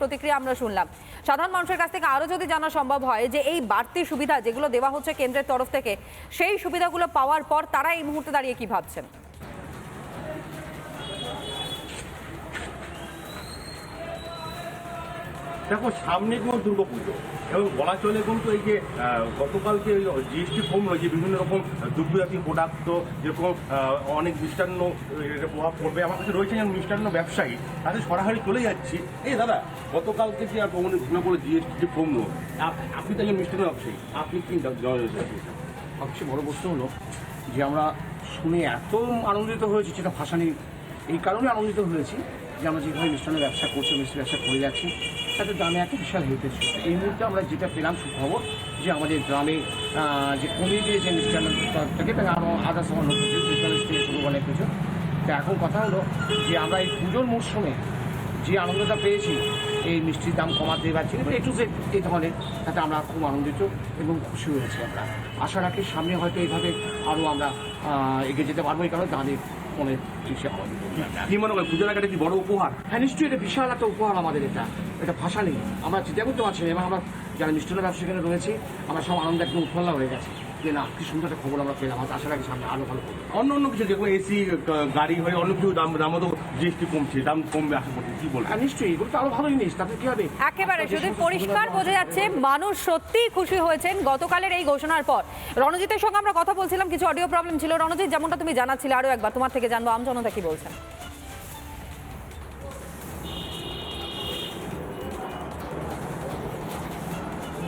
প্রতিক্রিয়া আমরা শুনলাম। সাধারণ মানুষের কাছ থেকে আরও যদি জানা সম্ভব হয় যে এই বাড়তি সুবিধা যেগুলো দেওয়া হচ্ছে কেন্দ্রের তরফ থেকে, সেই সুবিধাগুলো পাওয়ার পর তারা এই মুহূর্তে দাঁড়িয়ে কি ভাবছেন? দেখো, সামনে কোনো দুর্গাপুজো। এবং বলা চলে কিন্তু এই যে গতকালকে জিএসটি কমলো, যে বিভিন্ন রকম দুর্গজাতীয় প্রোডাক্ট যেরকম অনেক মিষ্টান্ন প্রভাব পড়বে। আমার কাছে রয়েছে যেমন মিষ্টান্ন ব্যবসায়ী, তাদের সরাসরি চলে যাচ্ছি। এই দাদা, গতকালকে যে আপনার ঘোষণা করে জিএসটি কমলো, আপ- আপনি তো একজন মিষ্টান্ন ব্যবসায়ী, আপনি কি সবচেয়ে বড় প্রশ্ন হলো যে আমরা শুনে এত আনন্দিত হয়েছি যেটা ভাষা এই কারণে আনন্দিত হয়েছি যে আমরা যেভাবে মিষ্টান্ন ব্যবসা করছি, মিষ্টি ব্যবসা করে যাচ্ছি, তাতে দামে একটা বিশাল হেল্পেজ এই মুহূর্তে আমরা যেটা পেলাম সুখবর যে আমাদের গ্রামে যে কমিয়ে দিয়েছে মিষ্টান্ন তরফ থেকে তাকে আরও আদার্স বিদ্যালয় থেকে শুরু অনেক কিছু। তো এখন কথা হলো যে আমরা এই পুজোর মরশুমে যে আনন্দটা পেয়েছি, এই মিষ্টির দাম কমাতে পারছি কিন্তু একটু যে এই ধরনের, তাতে আমরা খুব আনন্দিত এবং খুশি হয়েছি আমরা। আশা রাখি সামনে হয়তো এইভাবে আরও আমরা এগিয়ে যেতে পারব, এই কারণে দাঁড়িয়ে মনে কি মনে করেন পুজোর একটা কি বড় উপহার? হ্যাঁ নিশ্চয়ই এটা বিশাল একটা উপহার আমাদের এটা। এটা ভাষা নেই। আমরা চিন্তা করতে পারছি না এবং আমরা যারা মিষ্টান্ন ব্যবসা এখানে রয়েছি আমরা সব আনন্দ একদম উৎফল্লা হয়ে গেছে। না কি সুন্দর একটা খবর আমরা পেলাম আর আশা রাখি সামনে আরও ভালো অন্য অন্য কিছু এসি গাড়ি হয়ে অন্য কিছু দাম দামও তো জিএসটি কমছে দাম কমবে আশা করছি কি বলবেন হ্যাঁ নিশ্চয়ই এগুলো তো আরও ভালো জিনিস তাতে কী হবে? একেবারে শুধু পরিষ্কার বোঝা যাচ্ছে মানুষ সত্যিই খুশি হয়েছেন গতকালের এই ঘোষণার পর। রণজিতের সঙ্গে আমরা কথা বলছিলাম কিছু অডিও প্রবলেম ছিল। রণজিৎ যেমনটা তুমি জানাচ্ছিলে আরও একবার তোমার থেকে জানব আমজনতা কি বলছেন?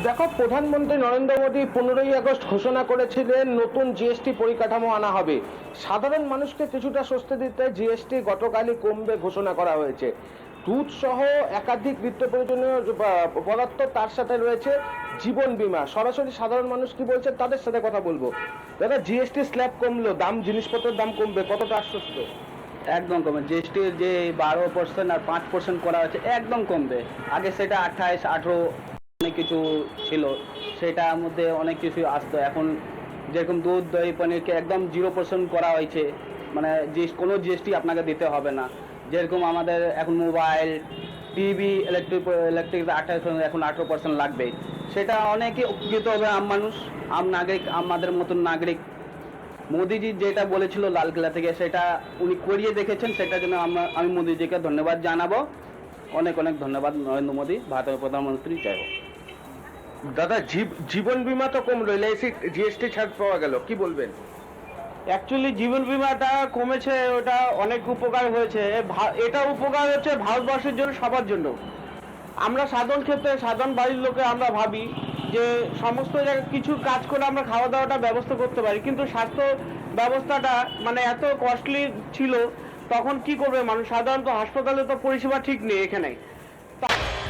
দেখো, প্রধানমন্ত্রী নরেন্দ্র মোদী পনেরোই আগস্ট ঘোষণা করেছিলেন নতুন জিএসটি পরিকাঠামো আনা হবে। সাধারণ মানুষকে কিছুটা স্বস্তি দিতে জিএসটি গতকালই কমবে ঘোষণা করা হয়েছে। দুধ সহ একাধিক নিত্য প্রয়োজনীয় পদার্থ তার সাথে রয়েছে জীবন বীমা। সরাসরি সাধারণ মানুষ কি বলছে তাদের সাথে কথা বলব। দাদা জিএসটি স্ল্যাব কমলো, দাম, জিনিসপত্রের দাম কমবে, কতটা আশ্বস্ত? একদম কমবে জিএসটির যে বারো পার্সেন্ট আর পাঁচ পার্সেন্ট করা হয়েছে, একদম কমবে। আগে সেটা আঠাইশ, আঠেরো অনেক কিছু ছিল, সেটার মধ্যে অনেক কিছু আসতো। এখন যেরকম দুধ, দই পনিরকে একদম জিরো পার্সেন্ট করা হয়েছে মানে যে কোনো জিএসটি আপনাকে দিতে হবে না। যেরকম আমাদের এখন মোবাইল, টিভি ইলেকট্রিক ইলেকট্রিক আঠাশ এখন আঠেরো পার্সেন্ট লাগবে। সেটা অনেকে উপকৃত হবে আম মানুষ, আম নাগরিক, আমাদের মতন নাগরিক। মোদিজি যেটা বলেছিল লালকেল্লা থেকে, সেটা উনি করিয়ে দেখেছেন সেটার জন্য আমরা- আমি মোদিজিকে ধন্যবাদ জানাব। অনেক অনেক ধন্যবাদ নরেন্দ্র মোদী, ভারতের প্রধানমন্ত্রী হোক। দাদা, জীব- জীবন বীমা তো কমলো এলআইসি জিএসটি ছাড় পাওয়া গেল, কি বলবেন? অ্যাকচুয়ালি জীবন বীমাটা কমেছে, ওটা অনেক উপকার হয়েছে। এটা উপকার হচ্ছে ভারতবর্ষের জন্য, সবার জন্য। আমরা সাধারণ ক্ষেত্রে, সাধারণ বাড়ির লোকে আমরা ভাবি যে, সমস্ত জায়গায় কিছু কাজ করে আমরা খাওয়া দাওয়াটা ব্যবস্থা করতে পারি। কিন্তু স্বাস্থ্য ব্যবস্থাটা মানে এত কস্টলি ছিল, তখন কি করবে মানুষ? সাধারণত হাসপাতালে তো পরিষেবা ঠিক নেই এখানে।